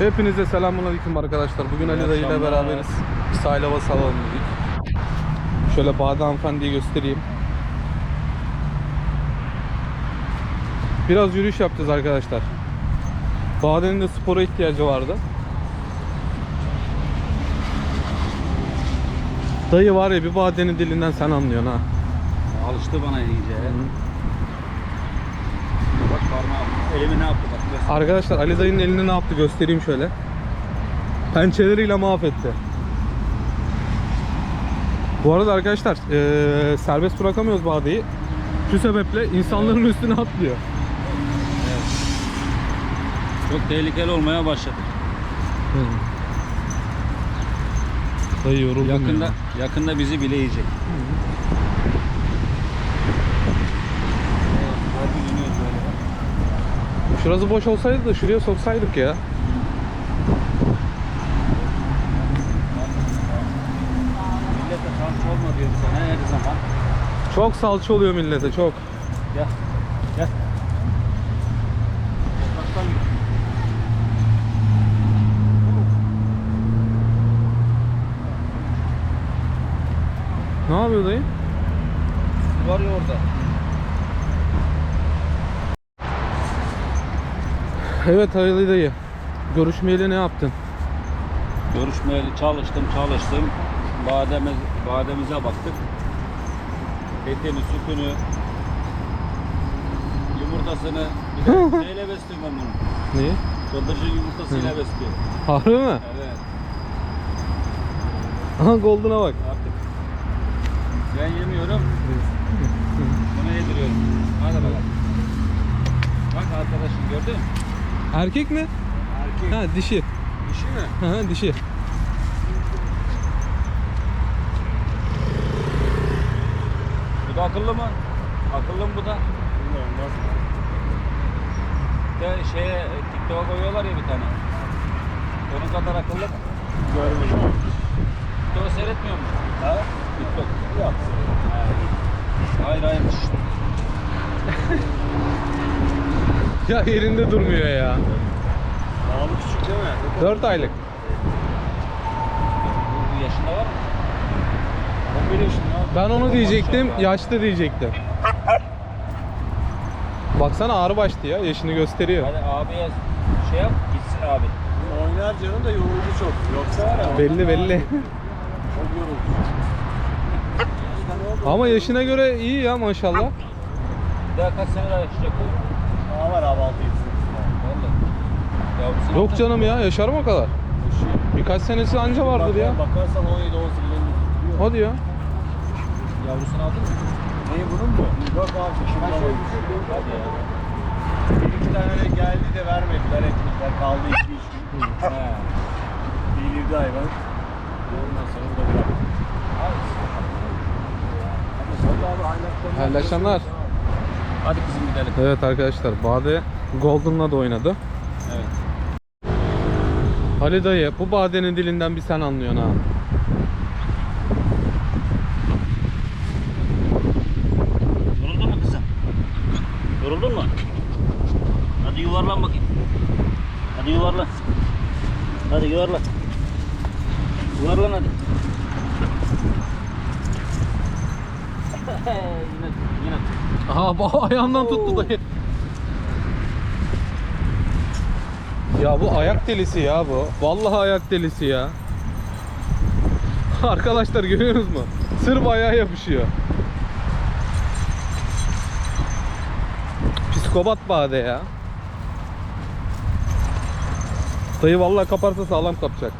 Hepinize selamünaleyküm arkadaşlar. Bugün Ali Dayı ile beraberiz. Sahil hava salonu dedik. Şöyle Bade hanımefendiyi göstereyim. Biraz yürüyüş yapacağız arkadaşlar. Bade'nin de spora ihtiyacı vardı. Dayı var ya bir Bade'nin dilinden sen anlıyorsun ha. Alıştı bana iyice. Bak parmağım. Elimi ne yaptı bak. Arkadaşlar Ali dayının elini ne yaptı göstereyim şöyle. Pençeleriyle mahvetti. Bu arada arkadaşlar eee, serbest bırakamıyoruz Bade'yi. Şu sebeple insanların üstüne atlıyor. Çok tehlikeli olmaya başladı. Dayı yoruldum Yakında ya. yakında bizi bile yiyecek. Şurası boş olsaydı da şuraya soksaydık ya. Millete şans olma diyor sana her zaman. Çok salça oluyor millete çok. Gel. Gel. Sokaktan. Ne yapıyor dayı? Su var ya orada. Evet Ali dayı. Görüşmeyeli ne yaptın? Görüşmeyeli çalıştım çalıştım. Bademiz, bademize baktık. Etini, sütünü, yumurtasını bir de neyle besliyorum ben bunu? Neyi? Bıldırcın yumurtasıyla besliyorum. Harbi mi? Evet Aha Golden'a bak. artık. Ben yemiyorum. Buna yediriyorum. Hadi bakalım. Bak arkadaşım gördün mü? Erkek mi? Erkek. Ha dişi. Dişi mi? Ha dişi. Bu da akıllı mı? Akıllı mı bu da? Bilmiyorum nasıl. De şeye TikTok'a koyuyorlar ya bir tane. Onun kadar akıllı mı? Görmedim. TikTok'u seyretmiyor musun? Ha? TikTok. Yok. Ha, iyi. Hayır hayır. Ya yerinde durmuyor ya. Bu küçük değil mi? 4 aylık. Bu, yaşında var mı? 11 yaşında. Ben onu diyecektim, yaşlı diyecektim. Baksana ağrı başlı ya, yaşını gösteriyor. Hadi abiye şey yap gitsin abi. Oynar canım da yoruldu çok. Yoksa var ya. Belli belli. Çok yoruldu. Ama yaşına göre iyi ya maşallah. Bir daha kaç sene daha yaşayacak bu? Var abi 6 7 Vallahi. Yavrusu Yok canım ya, yaşar mı o kadar? Birkaç senesi anca vardır ya. Bakarsan 17 18 19 Hadi ya. Yavrusunu aldın mı? Neyi bunun mu? Yok abi şimdi alalım. Hadi ya. Bir iki tane öyle geldi de vermediler etmediler. Kaldı 2 3 gün. He. Delirdi hayvan. Ondan sonra da bıraktım. Hadi abi aynı Hayırlı akşamlar. Hadi kızım gidelim. Evet arkadaşlar, Bade Golden'la da oynadı. Evet. Ali dayı, bu Bade'nin dilinden bir sen anlıyorsun ha. Yoruldun mu kızım? Yoruldun mu? Hadi yuvarlan bakayım. Hadi yuvarlan. Hadi yuvarlan hadi. yine, yine. Aha bu ayağından tuttu dayı. Ya bu ayak delisi ya bu. Vallahi ayak delisi ya. Arkadaşlar görüyorsunuz mu? Sırf ayağa yapışıyor. Psikopat bade ya. Dayı vallahi kaparsa sağlam kapacak.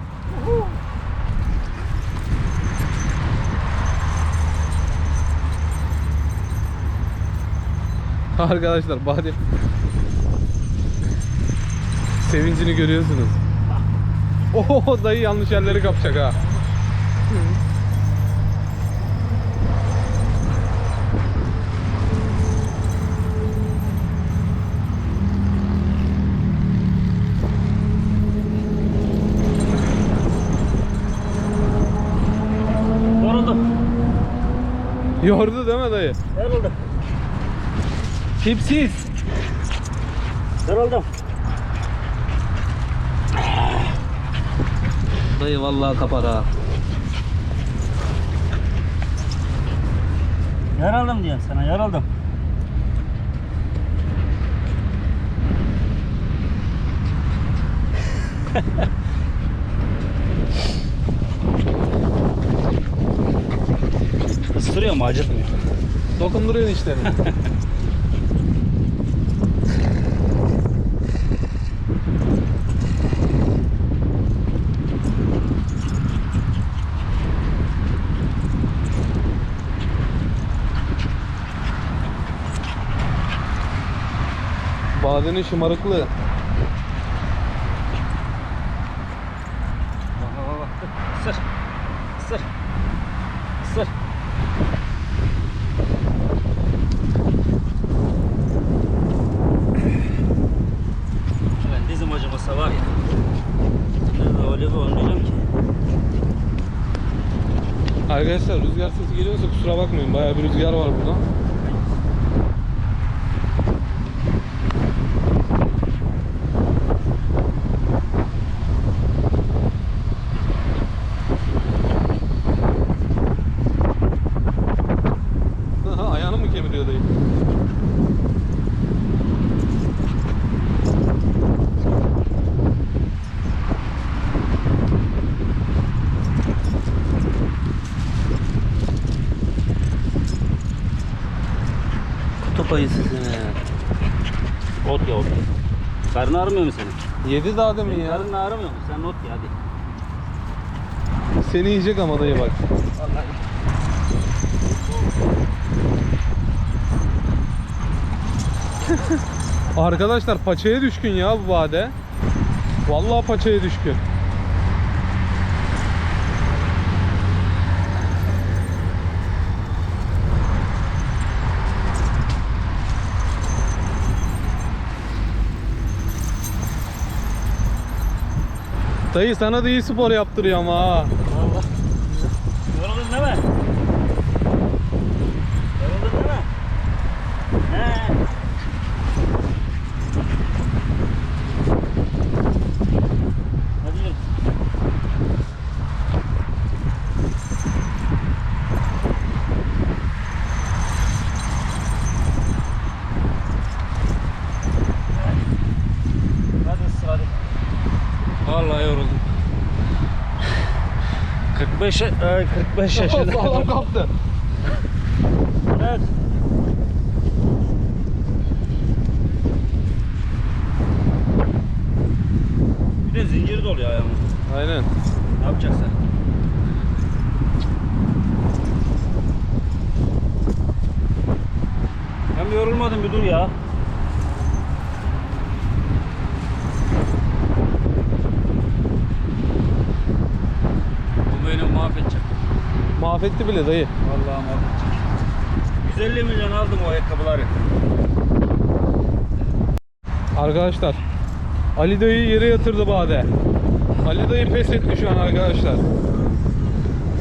Arkadaşlar bade sevincini görüyorsunuz. Oho dayı yanlış yerleri kapacak ha. Yoruldum. Yordu değil mi dayı? Yoruldum. Tipsiz. Yoruldum. Dayı vallahi kapar ha. Yaraldım diyorum sana yaraldım. Isırıyor mu acıtmıyor. Dokunduruyorsun işlerini. Badenin şımarıklığı. Bak bak bak. Isır. Isır. Isır. Ben dizim acımasa var ya. Nerede öyle bir oynayacağım ki. Arkadaşlar rüzgar sesi geliyorsa kusura bakmayın. Bayağı bir rüzgar var burada. Aha, Ayağını mı kemiriyor dayı? Seni. Ot ya ot. Karnın ağrımıyor mu senin? Yedi daha demin Senin ya. karnın ağrımıyor mu? Sen ot ya hadi. Seni yiyecek ama dayı bak. Vallahi. Arkadaşlar paçaya düşkün ya bu vade. Vallahi paçaya düşkün. Dayı sana da iyi spor yaptırıyor ama ha. Vallahi. Yoruldun değil mi? Yoruldun değil mi? He. Hadi yürü. Hadi ısır hadi. Vallahi yoruldum. 45 e, 45 yaşında. Sağlam kaptı. Evet. Bir de zinciri doluyor ayağımın. Aynen. Ne yapacaksın? Hem yorulmadın bir dur ya. Mahvetti bile dayı. Vallahi mahvedecek. 150 milyon aldım o ayakkabıları. Arkadaşlar Ali dayı yere yatırdı Bade. Ali dayı pes etti şu an arkadaşlar.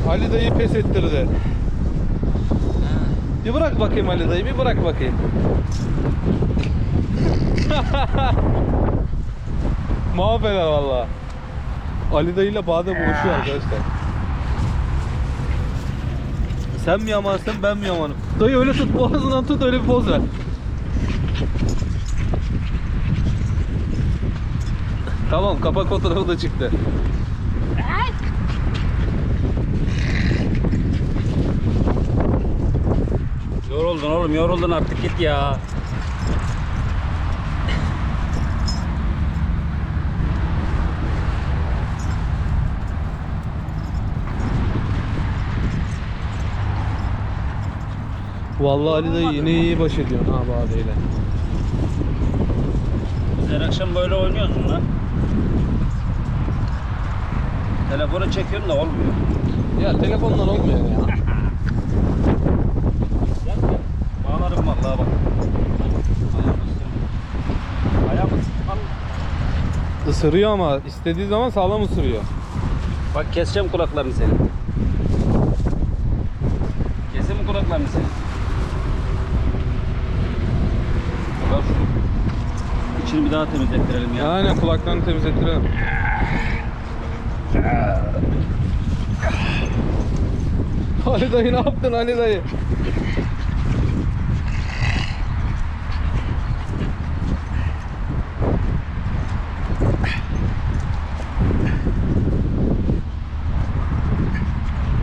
Ali dayı pes ettirdi. Bir bırak bakayım Ali dayı bir bırak bakayım. Mahveder valla. Ali dayı ile Bade buluşuyor arkadaşlar. Sen mi yamansın ben mi yamanım? Dayı öyle tut boğazından tut öyle bir poz ver. Tamam kapak fotoğrafı da çıktı. Yoruldun oğlum yoruldun artık git ya. Vallahi Ali dayı yine iyi baş ediyor ha ile. Biz her akşam böyle oynuyoruz bunlar. Telefonu çekiyorum da olmuyor. Ya telefondan olmuyor ya. Bağlarım vallahi bak. Ayağımı sıkmam. Isırıyor ama istediği zaman sağlam ısırıyor. Bak keseceğim kulaklarını senin. Keseyim mi kulaklarını senin? Şimdi bir daha temizlettirelim ya. Aynen kulaklarını temizlettirelim. Ali dayı ne yaptın Ali dayı?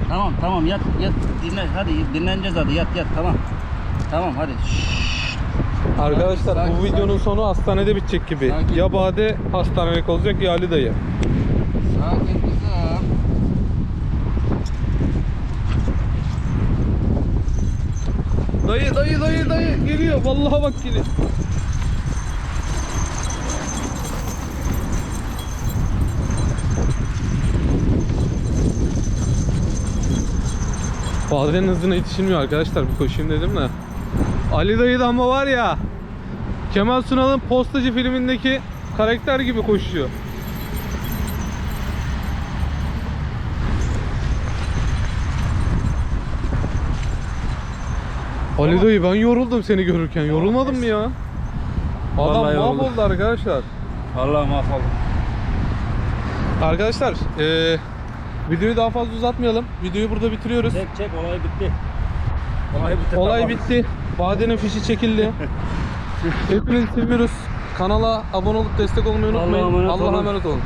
Tamam tamam yat yat dinle hadi dinleneceğiz hadi yat yat tamam. Tamam hadi. Şşş. Arkadaşlar bu videonun sonu hastanede bitecek gibi. Sakin. Ya Bade hastanelik olacak ya Ali dayı. Sakin kızım. Dayı dayı dayı dayı geliyor. Vallahi bak geliyor. Badenin hızına yetişilmiyor arkadaşlar. Bir koşayım dedim de. Ali dayı da ama var ya. Kemal Sunal'ın Postacı filmindeki karakter gibi koşuyor. Ali dayı ben yoruldum seni görürken. Yorulmadın mı ya? Adam Vallahi yoruldum. mahvoldu arkadaşlar. Vallahi mahvoldum. Arkadaşlar eee videoyu daha fazla uzatmayalım. Videoyu burada bitiriyoruz. Çek çek olay bitti. Olay bitti. Olay tamam. bitti. Badenin fişi çekildi. Hepinizi seviyoruz. Kanala abone olup destek olmayı Allah'a unutmayın. emanet Allah'a olun. emanet olun.